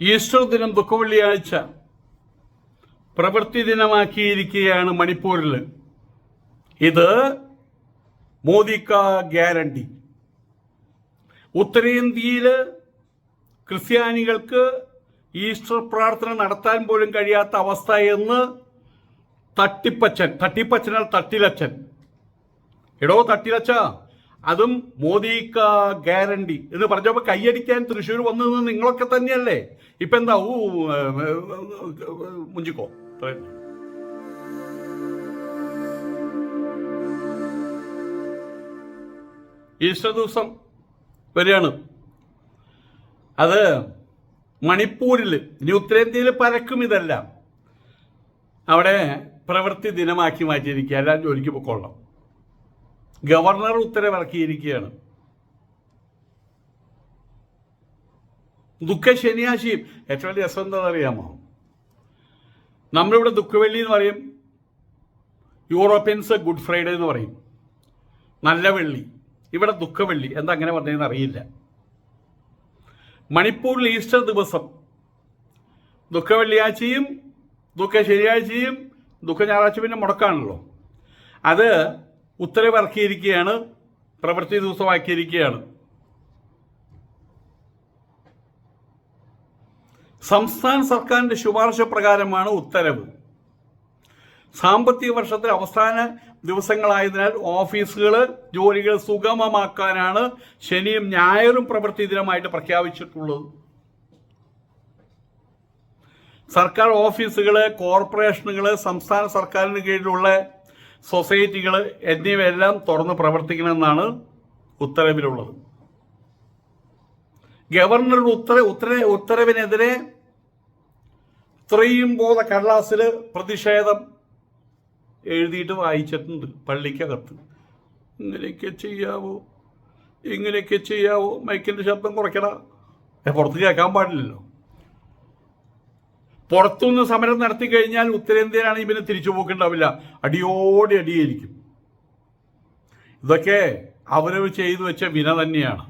Easter ദിനം ദുഃഖവെള്ളിയാഴ്ച പ്രവൃത്തി ദിനമാക്കിയിരിക്കുകയാണ് മണിപ്പൂരിൽ ഇത് മോദിക്ക ഗ്യാരണ്ടി. ഉത്തരേന്ത്യയിൽ ക്രിസ്ത്യാനികൾക്ക് ഈസ്റ്റർ പ്രാർത്ഥന നടത്താൻ പോലും കഴിയാത്ത അവസ്ഥ എന്ന് തട്ടിപ്പച്ചൻ തട്ടിപ്പച്ചനാൽ തട്ടിലച്ചൻ. എടോ തട്ടിലച്ച. അതും മോദിക്ക ഗ്യാരണ്ടി. എന്ന് പറഞ്ഞപ്പോൾ കൈയടിക്കാൻ തൃശ്ശൂർ വന്നത് നിങ്ങളൊക്കെ തന്നെയല്ലേ? ഇപ്പൊ എന്താ ഊ മുഞ്ചിക്കോ? ഈസ്റ്റർ ദിവസം വരികയാണ്. അത് മണിപ്പൂരിൽ ഇനി ഉത്തരേന്ത്യയിൽ പരക്കും ഇതെല്ലാം. അവിടെ പ്രവൃത്തി ദിനമാക്കി മാറ്റിയിരിക്കുക എല്ലാം ജോലിക്ക് പൊക്കോളാം ഗവർണർ ഉത്തരവിറക്കിയിരിക്കുകയാണ്. ദുഃഖ ശനിയാശിയും ഏറ്റവും വലിയ രസം എന്താണെന്ന് അറിയാമോ? നമ്മളിവിടെ ദുഃഖവെള്ളി എന്ന് പറയും. യൂറോപ്യൻസ് ഗുഡ് ഫ്രൈഡേ എന്ന് പറയും. നല്ല വെള്ളി. ഇവിടെ ദുഃഖവെള്ളി. എന്താ അങ്ങനെ പറഞ്ഞതെന്ന് അറിയില്ല. മണിപ്പൂരിൽ ഈസ്റ്റർ ദിവസം. ദുഃഖ വെള്ളിയാഴ്ചയും ദുഃഖ ശനിയാഴ്ചയും ദുഃഖ ഞായറാഴ്ച പിന്നെ മുടക്കാണല്ലോ. അത് ഉത്തരവിറക്കിയിരിക്കുകയാണ് പ്രവൃത്തി ദിവസമാക്കിയിരിക്കുകയാണ്. സംസ്ഥാന സർക്കാരിന്റെ ശുപാർശ പ്രകാരമാണ് ഉത്തരവ്. സാമ്പത്തിക വർഷത്തിലെ അവസാന ദിവസങ്ങളായതിനാൽ ഓഫീസുകൾ ജോലികൾ സുഗമമാക്കാനാണ് ശനിയും ഞായറും പ്രവൃത്തി ദിനമായിട്ട് പ്രഖ്യാപിച്ചിട്ടുള്ളത്. സർക്കാർ ഓഫീസുകൾ കോർപ്പറേഷനുകൾ സംസ്ഥാന സർക്കാരിന് കീഴിലുള്ള സൊസൈറ്റികൾ എന്നിവയെല്ലാം തുറന്ന് പ്രവർത്തിക്കണമെന്നാണ് ഉത്തരവിലുള്ളത്. ഗവർണറുടെ ഉത്തര ഉത്തര ഉത്തരവിനെതിരെ ഇത്രയും ബോധ കടലാസിൽ പ്രതിഷേധം എഴുതിയിട്ട് വായിച്ചിട്ടുണ്ട് പള്ളിക്കകത്ത്. ഇങ്ങനെയൊക്കെ ചെയ്യാവോ? ഇങ്ങനെയൊക്കെ ചെയ്യാവോ? മൈക്കിന്റെ ശബ്ദം കുറയ്ക്കണ? പുറത്ത് കേൾക്കാൻ പാടില്ലല്ലോ. പുറത്തുനിന്ന് സമരം നടത്തി കഴിഞ്ഞാൽ ഉത്തരേന്ത്യയിലാണെങ്കിൽ പിന്നെ തിരിച്ചു പോക്കുണ്ടാവില്ല അടിയോടെ അടിയായിരിക്കും. ഇതൊക്കെ അവരവ് ചെയ്തു വെച്ച വിന തന്നെയാണ്.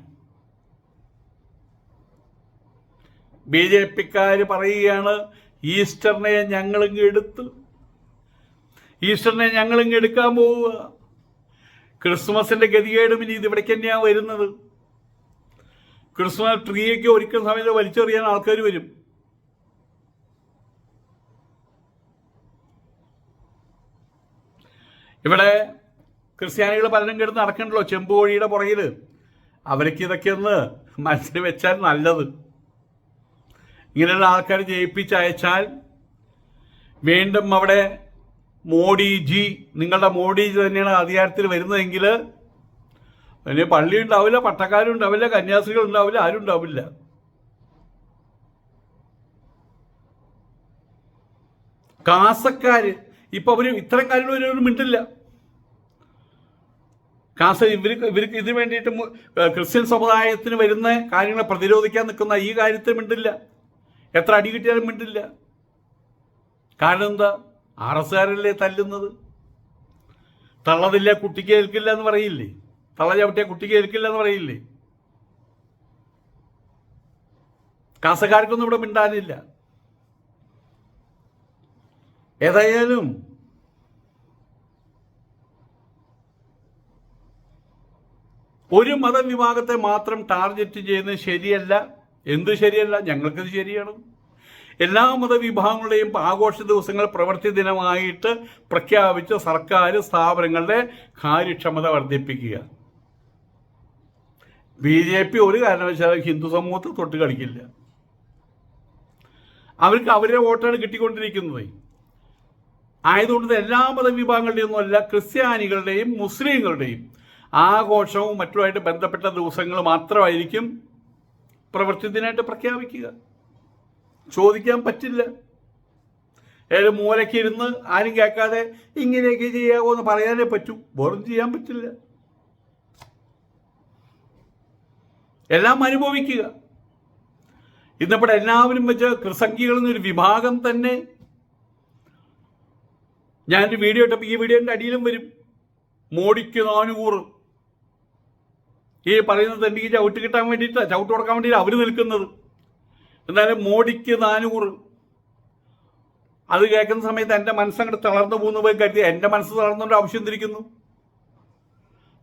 ബി ജെ പിക്കാർ പറയുകയാണ് ഈസ്റ്ററിനെ ഞങ്ങളിങ്ങ് എടുത്ത് ഈസ്റ്ററിനെ ഞങ്ങളിങ്ങ് എടുക്കാൻ പോവുക. ക്രിസ്മസിന്റെ ഗതികേടും ഇനി ഇവിടേക്ക് തന്നെയാണ് വരുന്നത്. ക്രിസ്മസ് ട്രീയൊക്കെ ഒരിക്കൽ സമയത്ത് വലിച്ചെറിയാൻ ആൾക്കാർ വരും. ഇവിടെ ക്രിസ്ത്യാനികൾ പലരും കിടന്ന് നടക്കണ്ടല്ലോ ചെമ്പുകോഴിയുടെ പുറകിൽ അവർക്ക് ഇതൊക്കെ ഒന്ന് മനസ്സിൽ വെച്ചാൽ നല്ലത്. ഇങ്ങനെയുള്ള ആൾക്കാർ ജയിപ്പിച്ച് അയച്ചാൽ വീണ്ടും അവിടെ മോഡിജി നിങ്ങളുടെ മോഡിജി തന്നെയാണ് അധികാരത്തിൽ വരുന്നതെങ്കിൽ അതിന് പള്ളി ഉണ്ടാവില്ല പട്ടക്കാരും ഉണ്ടാവില്ല കന്യാസ്ത്രീകൾ ഉണ്ടാവില്ല ആരും ഉണ്ടാവില്ല. കാസക്കാര് ഇപ്പൊ അവർ ഇത്തരം കാര്യങ്ങൾ ഒരു മിണ്ടില്ല. കാസ ഇവർക്ക് ഇവർക്ക് ഇതിനു വേണ്ടിയിട്ട് ക്രിസ്ത്യൻ സമുദായത്തിന് വരുന്ന കാര്യങ്ങളെ പ്രതിരോധിക്കാൻ നിൽക്കുന്ന ഈ കാര്യത്തിൽ മിണ്ടില്ല. എത്ര അടി കിട്ടിയാലും മിണ്ടില്ല. കാരണം എന്താ? ആർ എസ്കാരല്ലേ തല്ലുന്നത്? തള്ളതില്ല കുട്ടിക്ക് ഏൽക്കില്ല എന്ന് പറയില്ലേ? തള്ള ചവിട്ടിയ കുട്ടിക്ക് ഏൽക്കില്ല എന്ന് പറയില്ലേ? കാസക്കാർക്കൊന്നും ഇവിടെ മിണ്ടാനില്ല. ഏതായാലും ഒരു മതവിഭാഗത്തെ മാത്രം ടാർഗറ്റ് ചെയ്യുന്നത് ശരിയല്ല. എന്തു ശരിയല്ല? ഞങ്ങൾക്കത് ശരിയാണ്. എല്ലാ മതവിഭാഗങ്ങളുടെയും ആഘോഷ ദിവസങ്ങൾ പ്രവൃത്തി ദിനമായിട്ട് പ്രഖ്യാപിച്ച് സർക്കാർ സ്ഥാപനങ്ങളുടെ കാര്യക്ഷമത വർദ്ധിപ്പിക്കുക. ബി ജെ പി ഒരു കാരണവശാലും ഹിന്ദു സമൂഹത്തെ തൊട്ട് കളിക്കില്ല. അവർക്ക് അവരുടെ വോട്ടാണ് കിട്ടിക്കൊണ്ടിരിക്കുന്നത്. ആയതുകൊണ്ട് എല്ലാ മതവിഭാഗങ്ങളുടെയും ഒന്നുമല്ല ക്രിസ്ത്യാനികളുടെയും മുസ്ലിങ്ങളുടെയും ആഘോഷവും മറ്റുമായിട്ട് ബന്ധപ്പെട്ട ദിവസങ്ങൾ മാത്രമായിരിക്കും പ്രവൃത്തിദിനായിട്ട് പ്രഖ്യാപിക്കുക. ചോദിക്കാൻ പറ്റില്ല. ഏത് മൂലയ്ക്ക് ഇരുന്ന് ആരും കേൾക്കാതെ ഇങ്ങനെയൊക്കെ ചെയ്യാവോ എന്ന് പറയാനേ പറ്റൂ. വെറും ചെയ്യാൻ പറ്റില്ല. എല്ലാം അനുഭവിക്കുക. ഇന്നിപ്പോൾ എല്ലാവരും വെച്ച് ക്രിസംഖികൾ എന്നൊരു വിഭാഗം തന്നെ ഞാനൊരു വീഡിയോ ഇട്ടപ്പോൾ ഈ വീഡിയോന്റെ അടിയിലും വരും. മോഡിക്ക് നാനൂറ്. ഈ പറയുന്നത് എനിക്ക് ചവിട്ട് കിട്ടാൻ വേണ്ടിയിട്ടാണ് ചവിട്ട് കൊടുക്കാൻ വേണ്ടിയിട്ട് അവർ നിൽക്കുന്നത്. എന്നാലും മോഡിക്ക് നാനൂറ്. അത് കേൾക്കുന്ന സമയത്ത് എന്റെ മനസ്സങ്ങോട്ട് തളർന്നു പോകുന്നു പോയി കരുതി എന്റെ മനസ്സ് തളർന്നൊരു ആവശ്യം തിരിക്കുന്നു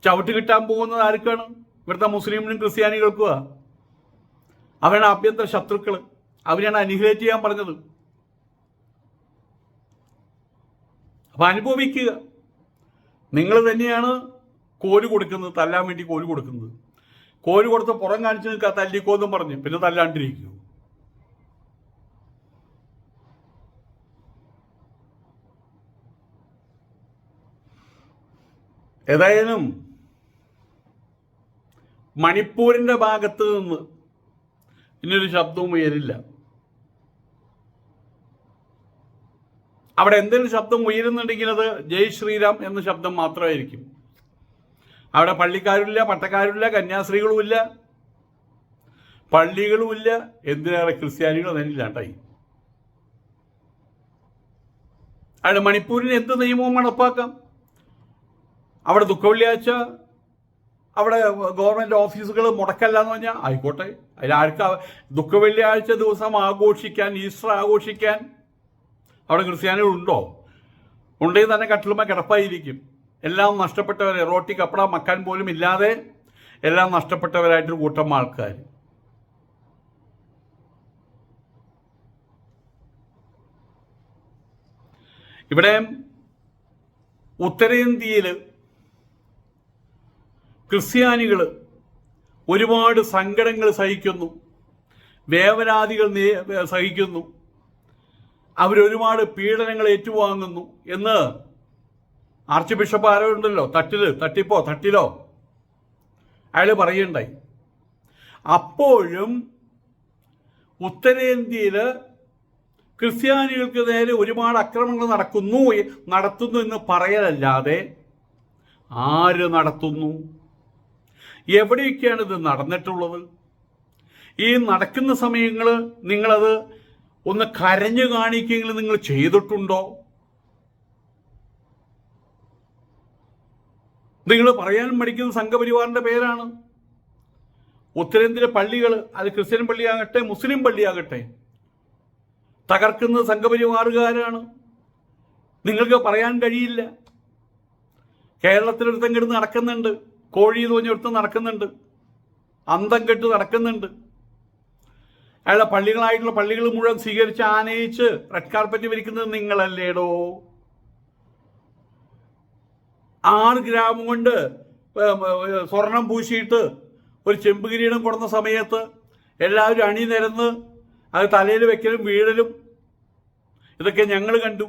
ചവിട്ട് കിട്ടാൻ പോകുന്നത് ആർക്കാണ്? ഇവിടുത്തെ മുസ്ലിമിനും ക്രിസ്ത്യാനികൾക്കുമാ അവരാണ് ആഭ്യന്തര ശത്രുക്കൾ അവരെയാണ് അനിഹിലേറ്റ് ചെയ്യാൻ പറഞ്ഞത്. അപ്പൊ അനുഭവിക്കുക. നിങ്ങൾ തന്നെയാണ് കോൽ കൊടുക്കുന്നത് തല്ലാൻ വേണ്ടി കോൽ കൊടുക്കുന്നത്. കോൽ കൊടുത്ത് പുറം കാണിച്ച് നിൽക്കുക തല്ലിക്കോന്നും പറഞ്ഞു. പിന്നെ തല്ലാണ്ടിരിക്കൂ. ഏതായാലും മണിപ്പൂരിന്റെ ഭാഗത്ത് നിന്ന് ഇനിയൊരു ശബ്ദവും ഉയരില്ല. അവിടെ എന്തെങ്കിലും ശബ്ദം ഉയരുന്നുണ്ടെങ്കിൽ അത് ജയ് ശ്രീരാം എന്ന ശബ്ദം മാത്രമായിരിക്കും. അവിടെ പള്ളിക്കാരുമില്ല പട്ടക്കാരുമില്ല കന്യാസ്ത്രീകളുമില്ല. പള്ളികളുമില്ല. എന്തിനേറെ ക്രിസ്ത്യാനികളും അതിനില്ലാണ്ടായി? അവിടെ മണിപ്പൂരിന് എന്ത് നിയമവും നടപ്പാക്കാം? അവിടെ ദുഃഖവെള്ളിയാഴ്ച അവിടെ ഗവൺമെന്റ് ഓഫീസുകൾ മുടക്കല്ല എന്ന് പറഞ്ഞാൽ ആയിക്കോട്ടെ അതിലാർക്ക് ദുഃഖവെള്ളിയാഴ്ച ദിവസം ആഘോഷിക്കാൻ ഈസ്റ്റർ ആഘോഷിക്കാൻ അവിടെ ക്രിസ്ത്യാനികൾ ഉണ്ടോ ഉണ്ടെങ്കിൽ തന്നെ കട്ടിലുമ്മ കിടപ്പായിരിക്കും. എല്ലാം നഷ്ടപ്പെട്ടവർ റോട്ടി കപ്പട മക്കാൻ പോലും ഇല്ലാതെ എല്ലാം നഷ്ടപ്പെട്ടവരായിട്ടൊരു കൂട്ടം ആൾക്കാർ ഇവിടെ ഉത്തരേന്ത്യയിൽ ക്രിസ്ത്യാനികൾ ഒരുപാട് സങ്കടങ്ങൾ സഹിക്കുന്നു. വേവനാദികൾ സഹിക്കുന്നു. അവരൊരുപാട് പീഡനങ്ങൾ ഏറ്റുവാങ്ങുന്നു എന്ന് ആർച്ച് ബിഷപ്പ് ആരോ ഉണ്ടല്ലോ. തട്ടിൽ തട്ടിപ്പോ തട്ടിലോ. അയാൾ പറയുണ്ടായി അപ്പോഴും ഉത്തരേന്ത്യയിൽ ക്രിസ്ത്യാനികൾക്ക് നേരെ ഒരുപാട് അക്രമങ്ങൾ നടക്കുന്നു നടത്തുന്നു എന്ന് പറയലല്ലാതെ ആര് നടത്തുന്നു? എവിടെയൊക്കെയാണ് ഇത് നടന്നിട്ടുള്ളത്? ഈ നടക്കുന്ന സമയങ്ങൾ നിങ്ങളത് ഒന്ന് കരഞ്ഞു കാണിക്കെങ്കിലും നിങ്ങൾ ചെയ്തിട്ടുണ്ടോ? നിങ്ങൾ പറയാൻ മടിക്കുന്ന സംഘപരിവാറിന്റെ പേരാണ്. ഉത്തരേന്ത്യയിലെ പള്ളികൾ അത് ക്രിസ്ത്യൻ പള്ളിയാകട്ടെ മുസ്ലിം പള്ളിയാകട്ടെ തകർക്കുന്നത് സംഘപരിവാറുകാരാണ്. നിങ്ങൾക്ക് പറയാൻ കഴിയില്ല. കേരളത്തിലൊരുത്തം കിടന്ന് നടക്കുന്നുണ്ട് കോഴി തോന്നിയൊരുത്തം നടക്കുന്നുണ്ട് അന്തം കെട്ട് നടക്കുന്നുണ്ട്. അയാളുടെ പള്ളികളായിട്ടുള്ള പള്ളികൾ മുഴുവൻ സ്വീകരിച്ച് ആനയിച്ച് റെഡ് കാർപ്പറ്റ് വിരിക്കുന്നത് നിങ്ങളല്ലേടോ? ആറ് ഗ്രാം കൊണ്ട് സ്വർണം പൂശിയിട്ട് ഒരു ചെമ്പ് കിരീടം കൊടുന്ന സമയത്ത് എല്ലാവരും അണിനിരന്ന് അത് തലയിൽ വെക്കലും വീഴലും ഇതൊക്കെ ഞങ്ങൾ കണ്ടു.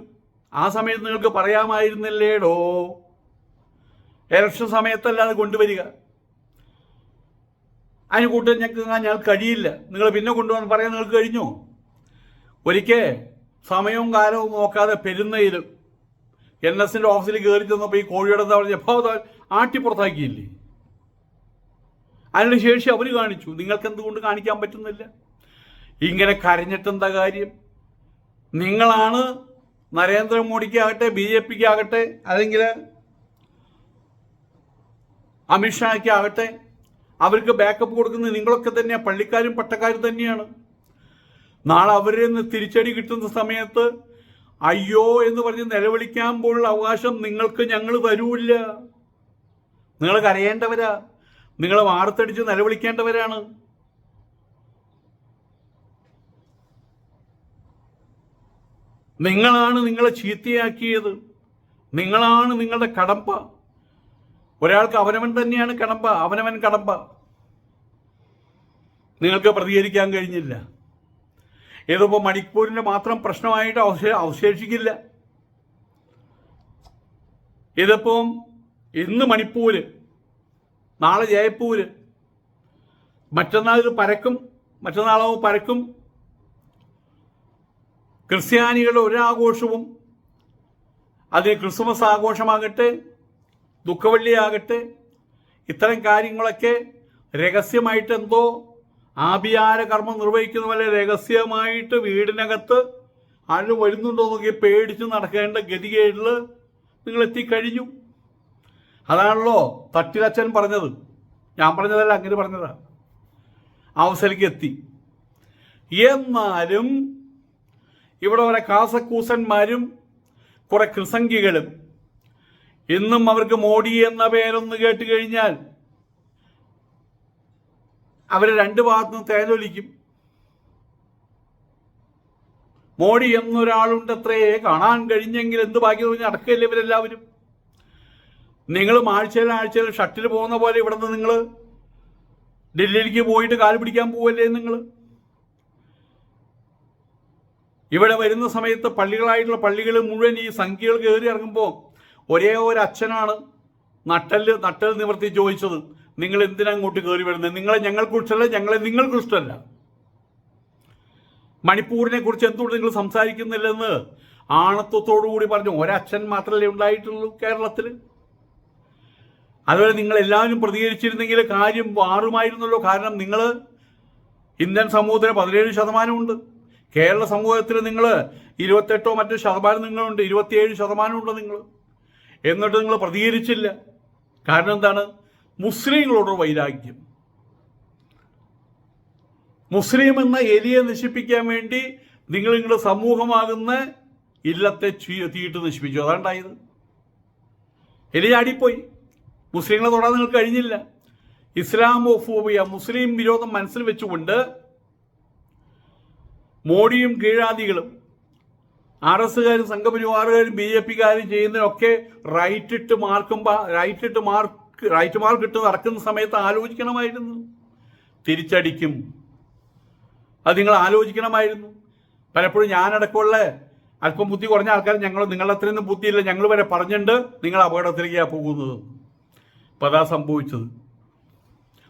ആ സമയത്ത് നിങ്ങൾക്ക് പറയാമായിരുന്നില്ലേടോ? ഇലക്ഷൻ സമയത്തല്ലാതെ കൊണ്ടുവരിക. അതിന് കൂട്ടം ഞങ്ങൾക്ക് ഞങ്ങൾക്ക് കഴിയില്ല. നിങ്ങൾ പിന്നെ കൊണ്ടുവന്ന് പറയാൻ നിങ്ങൾക്ക് കഴിഞ്ഞോ? ഒരിക്കൽ സമയവും കാലവും നോക്കാതെ പെരുന്നയിൽ എൻ എസിന്റെ ഓഫീസിൽ കയറി ചെന്നപ്പോൾ ഈ കോഴിയുടെ എന്താ പറഞ്ഞ? ആട്ടി ആട്ടിപ്പുറത്താക്കിയില്ലേ അതിനുള്ള ശേഷി അവർ കാണിച്ചു. നിങ്ങൾക്ക് എന്തുകൊണ്ട് കാണിക്കാൻ പറ്റുന്നില്ല? ഇങ്ങനെ കരഞ്ഞിട്ടെന്താ കാര്യം? നിങ്ങളാണ് നരേന്ദ്രമോദിക്കാകട്ടെ ബി ജെ പിക്ക് ആകട്ടെ അല്ലെങ്കിൽ അമിത്ഷായ്ക്ക് ആകട്ടെ അവർക്ക് ബാക്കപ്പ് കൊടുക്കുന്നത് നിങ്ങളൊക്കെ തന്നെയാണ് പള്ളിക്കാരും പട്ടക്കാരും തന്നെയാണ്. നാളെ അവരിൽ നിന്ന് തിരിച്ചടി കിട്ടുന്ന സമയത്ത് അയ്യോ എന്ന് പറഞ്ഞ് നിലവിളിക്കാൻ പോലുള്ള അവകാശം നിങ്ങൾക്ക് ഞങ്ങൾ തരൂല്ല നിങ്ങൾ കരയേണ്ടവരാ. നിങ്ങൾ വാർത്തടിച്ച് നിലവിളിക്കേണ്ടവരാണ്. നിങ്ങളാണ് നിങ്ങളെ ചീത്തയാക്കിയത്. നിങ്ങളാണ് നിങ്ങളുടെ കടമ്പ. ഒരാൾക്ക് അവനവൻ തന്നെയാണ് കടമ്പ അവനവൻ കടമ്പ. നിങ്ങൾക്ക് പ്രതികരിക്കാൻ കഴിഞ്ഞില്ല. ഇതിപ്പോൾ മണിപ്പൂരിന്റെ മാത്രം പ്രശ്നമായിട്ട് അവശേ അവശേഷിക്കില്ല. ഇതിപ്പം ഇന്ന് മണിപ്പൂര് നാളെ ജയപ്പൂര് മറ്റന്നാൾ ഇത് പരക്കും മറ്റന്നാളാവും പരക്കും. ക്രിസ്ത്യാനികളുടെ ഒരാഘോഷവും അത് ക്രിസ്മസ് ആഘോഷമാകട്ടെ ദുഃഖവള്ളിയാകട്ടെ ഇത്തരം കാര്യങ്ങളൊക്കെ രഹസ്യമായിട്ട് ആഭിയാര കർമ്മം നിർവഹിക്കുന്ന പോലെ രഹസ്യമായിട്ട് വീടിനകത്ത് ആര് വരുന്നുണ്ടോ നോക്കി പേടിച്ച് നടക്കേണ്ട ഗതികേടിൽ നിങ്ങൾ എത്തിക്കഴിഞ്ഞു. അതാണല്ലോ തട്ടിലച്ചൻ പറഞ്ഞത്. ഞാൻ പറഞ്ഞതല്ല അങ്ങനെ പറഞ്ഞതാ. അവസരക്ക് എത്തി. എന്നാലും ഇവിടെ കുറെ കാസക്കൂസന്മാരും കുറെ കൃസംഗികളും ഇന്നും അവർക്ക് മോഡി എന്ന പേരൊന്ന് കേട്ട് കഴിഞ്ഞാൽ അവർ രണ്ട് ഭാഗത്തുനിന്ന് തേനൊലിക്കും. മോഡി എന്നൊരാളുണ്ടത്രേ കാണാൻ കഴിഞ്ഞെങ്കിൽ എന്ത് ഭാഗ്യം പറഞ്ഞ് അടക്കമില്ല ഇവരെല്ലാവരും? നിങ്ങൾ ആഴ്ചയിൽ ആഴ്ചയിൽ ഷട്ടിൽ പോകുന്ന പോലെ ഇവിടെ നിന്ന് നിങ്ങൾ ഡൽഹിയിലേക്ക് പോയിട്ട് കാൽ പിടിക്കാൻ പോവല്ലേ നിങ്ങൾ ഇവിടെ വരുന്ന സമയത്ത് പള്ളികളായിട്ടുള്ള പള്ളികൾ മുഴുവൻ ഈ സംഖ്യകൾ കയറി ഇറങ്ങുമ്പോൾ ഒരേ ഒരു അച്ഛനാണ് നട്ടൽ നട്ടൽ നിവർത്തി ചോദിച്ചത്. നിങ്ങൾ എന്തിനാ അങ്ങോട്ട് കയറി വരുന്നത്? നിങ്ങളെ ഞങ്ങൾക്ക് ഇഷ്ടമല്ല ഞങ്ങളെ നിങ്ങൾക്ക് ഇഷ്ടമല്ല മണിപ്പൂരിനെ കുറിച്ച് എന്തുകൊണ്ട് നിങ്ങൾ സംസാരിക്കുന്നില്ലെന്ന് ആണത്വത്തോടു കൂടി പറഞ്ഞു. ഒരച്ഛൻ മാത്രമല്ലേ ഉണ്ടായിട്ടുള്ളൂ കേരളത്തിൽ അതുപോലെ നിങ്ങൾ എല്ലാവരും പ്രതികരിച്ചിരുന്നെങ്കിൽ കാര്യം മാറുമായിരുന്നല്ലോ. കാരണം നിങ്ങൾ ഇന്ത്യൻ സമൂഹത്തിന് പതിനേഴ് ശതമാനമുണ്ട്. കേരള സമൂഹത്തിൽ നിങ്ങൾ ഇരുപത്തെട്ടോ മറ്റോ ശതമാനം നിങ്ങളുണ്ട്. ഇരുപത്തിയേഴ് ശതമാനമുണ്ട് നിങ്ങൾ. എന്നിട്ട് നിങ്ങൾ പ്രതികരിച്ചില്ല. കാരണം എന്താണ്? മുസ്ലിങ്ങളോട് വൈരാഗ്യം. മുസ്ലിം എന്ന എലിയെ നശിപ്പിക്കാൻ വേണ്ടി നിങ്ങൾ നിങ്ങളുടെ സമൂഹമാകുന്ന ഇല്ലത്തെ തീയിട്ട് നശിപ്പിച്ചു. അതാണ്ടായത്. എലി ചാടിപ്പോയി. മുസ്ലിങ്ങളെ തൊടാൻ നിങ്ങൾക്ക് കഴിഞ്ഞില്ല. ഇസ്ലാമോഫോബിയ മുസ്ലിം വിരോധം മനസ്സിൽ വെച്ചുകൊണ്ട് മോഡിയും കീഴാദികളും ആർ എസ്സുകാരും സംഘപരിവാറുകാരും ബി ജെ പിക്കാരും ചെയ്യുന്നതിനൊക്കെ റൈറ്റിട്ട് മാർക്കുമ്പോൾ റൈറ്റിട്ട് മാർക്ക് റൈറ്റ് മാർക്ക് ഇട്ട് നടക്കുന്ന സമയത്ത് ആലോചിക്കണമായിരുന്നു. തിരിച്ചടിക്കും. അത് നിങ്ങൾ ആലോചിക്കണമായിരുന്നു. പലപ്പോഴും ഞാനടക്കമുള്ള അല്പം ബുദ്ധി കുറഞ്ഞ ആൾക്കാർ ഞങ്ങൾ നിങ്ങളുടെ അത്രയൊന്നും ബുദ്ധിയില്ല. ഞങ്ങൾ വരെ പറഞ്ഞിട്ടുണ്ട് നിങ്ങൾ അപകടത്തിലേക്കാണ് പോകുന്നത്. അപ്പം അതാ സംഭവിച്ചത്.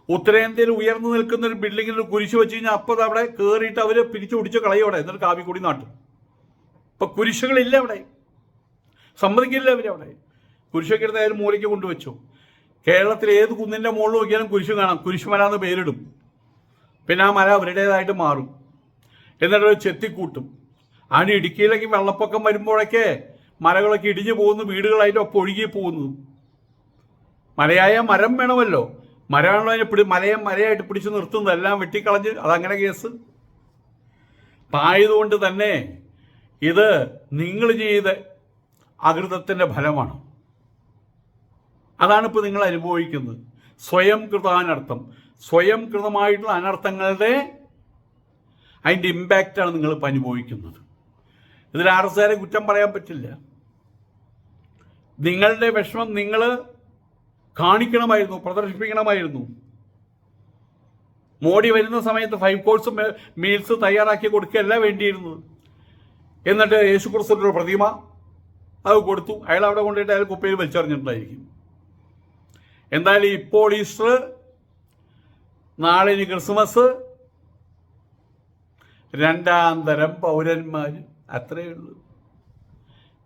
ഉത്തരേന്ത്യയിൽ ഉയർന്നു നിൽക്കുന്ന ഒരു ബിൽഡിങ്ങിൽ കുരിശ് വെച്ച് കഴിഞ്ഞാൽ അപ്പോൾ അവിടെ കയറിയിട്ട് അവർ പിരിച്ചു പിടിച്ച് കളയോടെ എന്നിട്ട് കാവിക്കൂടി നാട്ടും. ഇപ്പം കുരിശുകളില്ല അവിടെ. സമ്മതിക്കില്ല അവരവിടെ കുരിശൊക്കെ എടുത്ത് അയാൾ മൂലയ്ക്ക് കൊണ്ടുവച്ചു. കേരളത്തിൽ ഏത് കുന്നിന്റെ മുകളിൽ നോക്കിയാലും കുരിശു കാണാം. കുരിശുമല എന്ന് പേരിടും. പിന്നെ ആ മല അവരുടേതായിട്ട് മാറും. എന്നിട്ട് ചെത്തിക്കൂട്ടും. ആണ് ഇടുക്കിയിലേക്ക് വെള്ളപ്പൊക്കം വരുമ്പോഴൊക്കെ മലകളൊക്കെ ഇടിഞ്ഞു പോകുന്നു വീടുകളായിട്ട് ഒപ്പം ഒഴുകി പോകുന്നു. മലയായ മരം വേണമല്ലോ. മരമാണല്ലോ അതിനെ പിടി മലയെ മലയായിട്ട് പിടിച്ചു നിർത്തുന്നത്. എല്ലാം വെട്ടിക്കളഞ്ഞ് അതങ്ങനെ കേസ്. പായതുകൊണ്ട് തന്നെ ഇത് നിങ്ങൾ ചെയ്ത അകൃതത്തിന്റെ ഫലമാണ്. അതാണ് ഇപ്പോൾ നിങ്ങൾ അനുഭവിക്കുന്നത്. സ്വയം കൃതാനർത്ഥം. സ്വയം കൃതമായിട്ടുള്ള അനർത്ഥങ്ങളുടെ അതിന്റെ ഇമ്പാക്റ്റാണ് നിങ്ങൾ ഇപ്പം അനുഭവിക്കുന്നത്. ഇതിൽ ആർ എസ് ആരെ കുറ്റം പറയാൻ പറ്റില്ല. നിങ്ങളുടെ വിഷമം നിങ്ങൾ കാണിക്കണമായിരുന്നു പ്രദർശിപ്പിക്കണമായിരുന്നു. മോഡി വരുന്ന സമയത്ത് ഫൈവ് കോഴ്സ് മീൽസ് തയ്യാറാക്കി കൊടുക്കുകയല്ല വേണ്ടിയിരുന്നത്. എന്നിട്ട് യേശു ഒരു പ്രതിമ അത് കൊടുത്തു. അയാൾ അവിടെ കൊണ്ടുപോയിട്ട് അയാൾ കുപ്പയിൽ വലിച്ചെറിഞ്ഞിട്ടുണ്ടായിരിക്കും. എന്തായാലും ഇപ്പോൾ ഈസ്റ്റർ നാളെ ഇനി ക്രിസ്മസ് രണ്ടാന്തരം തരം പൗരന്മാർ അത്രയേ ഉള്ളൂ.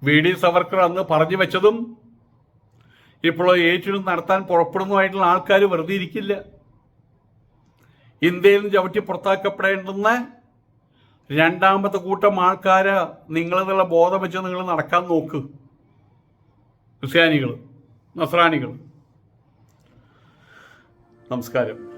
വി ഡി സവർക്കർ അന്ന് പറഞ്ഞു വെച്ചതും ഇപ്പോൾ ഏറ്റെടുത്ത് നടത്താൻ പുറപ്പെടുന്നതുമായിട്ടുള്ള ആൾക്കാർ വെറുതെ ഇരിക്കില്ല. ഇന്ത്യയിൽ നിന്ന് ചവിട്ടി പുറത്താക്കപ്പെടേണ്ടുന്ന രണ്ടാമത്തെ കൂട്ടം ആൾക്കാരെ നിങ്ങളെന്നുള്ള ബോധം വെച്ച് നിങ്ങൾ നടക്കാൻ നോക്ക്. ക്രിസ്ത്യാനികൾ നസ്രാനികൾ നമസ്കാരം.